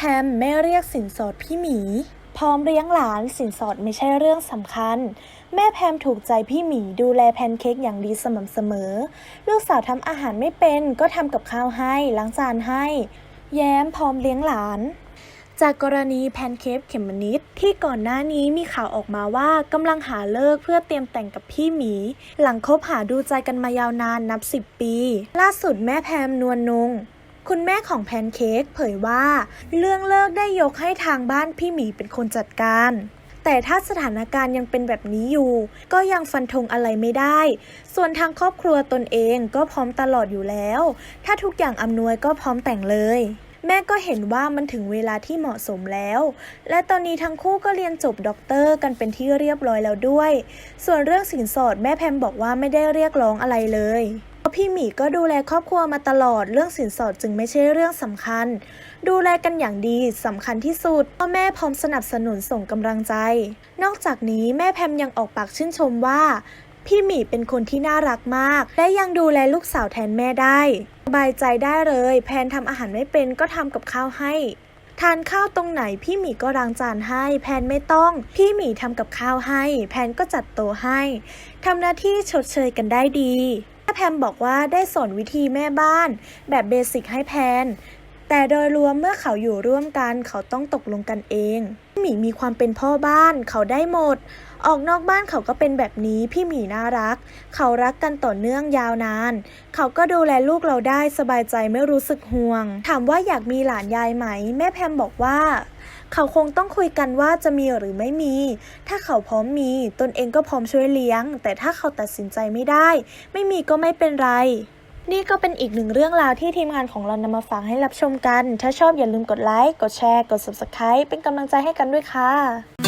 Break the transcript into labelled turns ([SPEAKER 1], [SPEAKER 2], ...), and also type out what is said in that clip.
[SPEAKER 1] พมไม่เรียกสินสอดพี่หมี พร้อมเลี้ยงหลานสินสอดไม่ใช่เรื่องสำคัญ แม่แพมถูกใจพี่หมีดูแลแพนเค้กอย่างดีสม่ำเสมอ ลูกสาวทำอาหารไม่เป็นก็ทำกับข้าวให้ล้างจานให้ แย้มพร้อมเลี้ยงหลานจากกรณีแพนเค้กเขมมนิดที่ก่อนหน้านี้มีข่าวออกมาว่ากำลังหาเลิกเพื่อเตรียมแต่งกับพี่หมี หลังคบหาดูใจกันมายาวนานนับ 10 ปี ล่าสุดแม่แพมนวลนง คุณแม่ของแพนเค้กเผยว่า เรื่องเลิกได้ยกให้ทางบ้านพี่หมีเป็นคนจัดการ แต่ถ้าสถานการณ์ยังเป็นแบบนี้อยู่ ก็ยังฟันธงอะไรไม่ได้ ส่วนทางครอบครัวตนเองก็พร้อมตลอดอยู่แล้ว ถ้าทุกอย่างอำนวยก็พร้อมแต่งเลย แม่ก็เห็นว่ามันถึงเวลาที่เหมาะสมแล้ว และตอนนี้ทั้งคู่ก็เรียนจบด็อกเตอร์กันเป็นที่เรียบร้อยแล้วด้วย ส่วนเรื่องสินสอดแม่แพมบอกว่าไม่ได้เรียกร้องอะไรเลย พราะพี่หมีก็ดูแลครอบครัวมาตลอดเรื่องสินสอดจึงไม่ใช่เรื่องสำคัญ ดูแลกันอย่างดีสำคัญที่สุดพ่อแม่พร้อมสนับสนุนส่งกำลังใจ นอกจากนี้แม่แพมยังออกปากชื่นชมว่า พี่หมีเป็นคนที่น่ารักมาก และยังดูแลลูกสาวแทนแม่ได้สบายใจได้เลย แพนทำอาหารไม่เป็นก็ทำกับข้าวให้ทานข้าวตรงไหนพี่หมีก็ล้างจานให้ แพนไม่ต้อง พี่หมีทำกับข้าวให้ แพนก็จัดโต๊ะให้ทำหน้าที่ชดเชยกันได้ดี แพมบอกว่าได้สอนวิธีแม่บ้าน แบบเบสิกให้แพน แต่โดยรวมเมื่อเขาอยู่ร่วมกันเขาต้องตกลงกันเอง พี่หมีมีความเป็นพ่อบ้านเขาได้หมด ออกนอกบ้านเขาก็เป็นแบบนี้พี่หมีน่ารัก เขารักกันต่อเนื่องยาวนาน เขาก็ดูแลลูกเราได้สบายใจไม่รู้สึกห่วง ถามว่าอยากมีหลานยายไหม แม่แพมบอกว่า เขาคงต้องคุยกันว่าจะมีหรือไม่มี ถ้าเขาพร้อมมี ตนเองก็พร้อมช่วยเลี้ยง แต่ถ้าเขาตัดสินใจไม่ได้ ไม่มีก็ไม่เป็นไร นี่ก็เป็นอีกหนึ่งเรื่องราวที่ทีมงานของเรานำมาฝากให้รับชมกัน ถ้าชอบอย่าลืมกดไลค์ กดแชร์ กด subscribe เป็นกำลังใจให้กันด้วยค่ะ